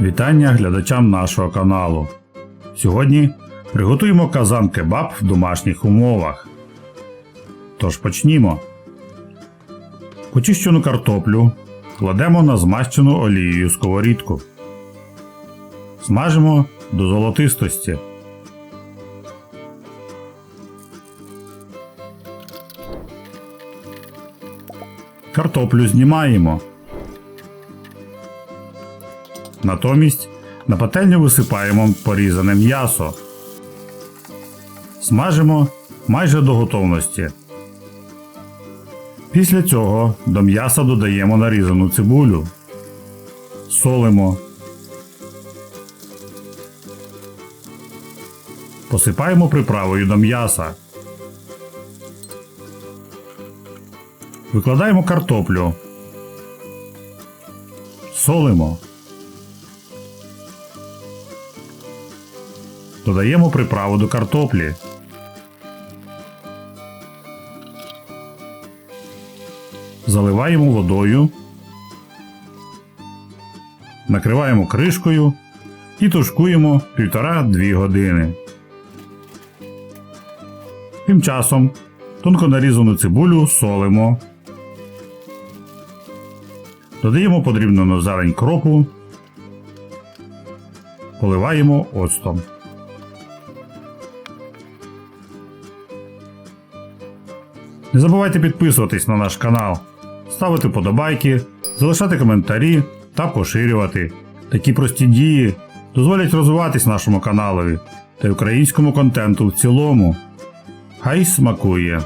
Вітання глядачам нашого каналу. Сьогодні приготуємо казан кебаб в домашніх умовах. Тож почнімо. Почищену картоплю кладемо на змащену олією сковорідку. Смажимо до золотистості. Картоплю знімаємо. Натомість на пательню висипаємо порізане м'ясо. Смажимо майже до готовності. Після цього до м'яса додаємо нарізану цибулю. Солимо. Посипаємо приправою до м'яса. Викладаємо картоплю. Солимо. Додаємо приправу до картоплі. Заливаємо водою. Накриваємо кришкою і тушкуємо 1,5-2 години. Тим часом тонко нарізану цибулю солимо. Додаємо подрібнену зелень кропу. Поливаємо оцтом. Не забувайте підписуватись на наш канал, ставити подобайки, залишати коментарі та поширювати. Такі прості дії дозволять розвиватись нашому каналові та українському контенту в цілому. Хай смакує!